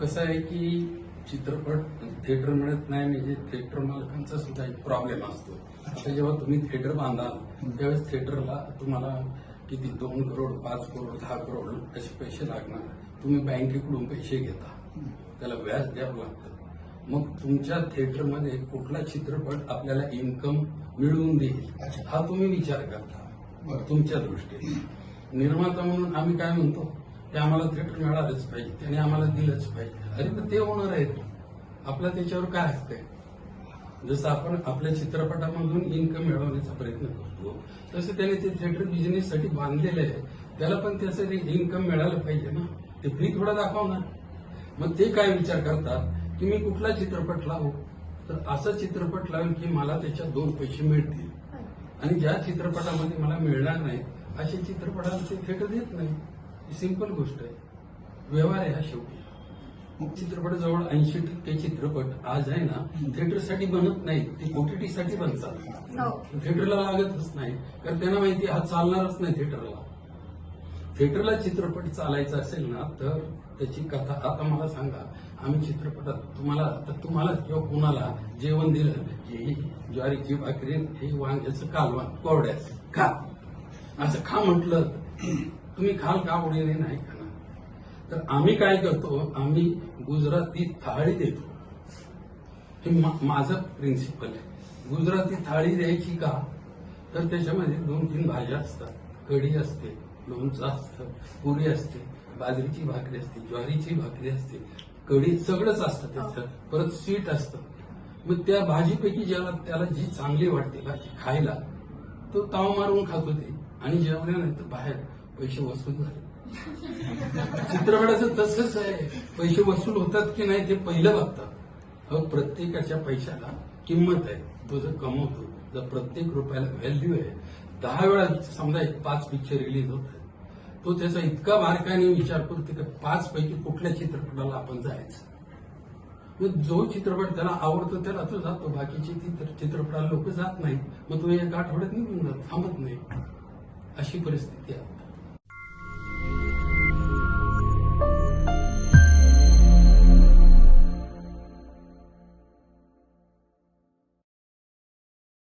कसं आहे की चित्रपट थिएटर मिळत नाही म्हणजे थिएटर मालकांचा सुद्धा एक प्रॉब्लेम असतो. आता जेव्हा तुम्ही थिएटर बांधाल त्यावेळेस थिएटरला तुम्हाला किती दोन करोड पाच करोड दहा करोड असे पैसे लागणार. तुम्ही बँकेकडून पैसे घेता. त्याला व्याज द्यावं लागतं. मग तुमच्या थिएटरमध्ये कुठला चित्रपट आपल्याला इन्कम मिळवून देईल. हा तुम्ही विचार करता. तुमच्या दृष्टीने. निर्माता म्हणून आम्ही काय म्हणतो? की आम्हाला थिएटर मिळालंच पाहिजे. त्याने आम्हाला दिलंच पाहिजे. अरे पण ते होणार आहे आपलं त्याच्यावर काय असतंय? जसं आपण आपल्या चित्रपटामधून इन्कम मिळवण्याचा प्रयत्न करतो तसं त्याने ते थिएटर बिझनेससाठी बांधलेलं आहे. त्याला पण त्याचं इन्कम मिळालं पाहिजे ना ते फ्री थोडा दाखवणार मग ते काय विचार करतात? की मी कुठला चित्रपट लावू? तर असा चित्रपट लावेल की मला त्याच्यात दोन पैसे मिळतील. आणि ज्या चित्रपटामध्ये मला मिळणार नाही अशा चित्रपटाला ते थिएटर देत नाही. ही सिंपल गोष्ट आहे. व्यवहार आहे हा शेवटी. मग चित्रपट जवळ ऐंशी टक्के चित्रपट आज आहे ना थिएटरसाठी बनत नाही ते ओटीटी साठी बनतात. हो. थिएटरला लागतच नाही कारण त्यांना माहिती हा चालणारच नाही थिएटरला थिएटरला चित्रपट चालायचा असेल ना तर त्याची कथा आता मला सांगा. आम्ही चित्रपटात तुम्हाला आता तुम्हाला किंवा कुणाला जेवण दिलं की ही ज्वारीची भाकरी हे वांग्याचं कालवण कोरड्याचं खा. असं खा म्हटलं तुम्ही खाल का आवडीने नाही खाणार तर आम्ही काय करतो आम्ही गुजराती थाळी देतो. हे माझं प्रिन्सिपल आहे. गुजराती थाळी द्यायची का? तर त्याच्यामध्ये दोन तीन भाज्या असतात. कढी असते लोणचं असतं पुरी असते बाजरीची भाकरी असते ज्वारीची भाकरी असते. कढी सगळंच असतं त्याच्यात. परत स्वीट असतं. मग त्या भाजीपैकी ज्याला त्याला जी चांगली वाटते भाजी खायला तो ताव मारून खातो ते. आणि जेवल्यानंतर बाहेर पैसे वसूल झाले चित्रपटाचं तसंच आहे. पैसे वसूल होतात की नाही ते पहिलं बघतात. अहो प्रत्येकाच्या पैशाला किंमत आहे. तो जर कमवतो जर प्रत्येक रुपयाला व्हॅल्यू आहे दहा वेळा समजा एक पाच पिक्चर रिलीज होत आहेत. तो त्याचा इतका बारकाईने विचार करतो की पाच पैकी कुठल्या चित्रपटाला आपण जायचं? मग जो चित्रपट त्याला आवडतो त्याला तो जातो. बाकीचे चित्रपटाला लोक जात नाहीत. मग तो एका आठवड्यात निघून जात थांबत नाही. अशी परिस्थिती आहे.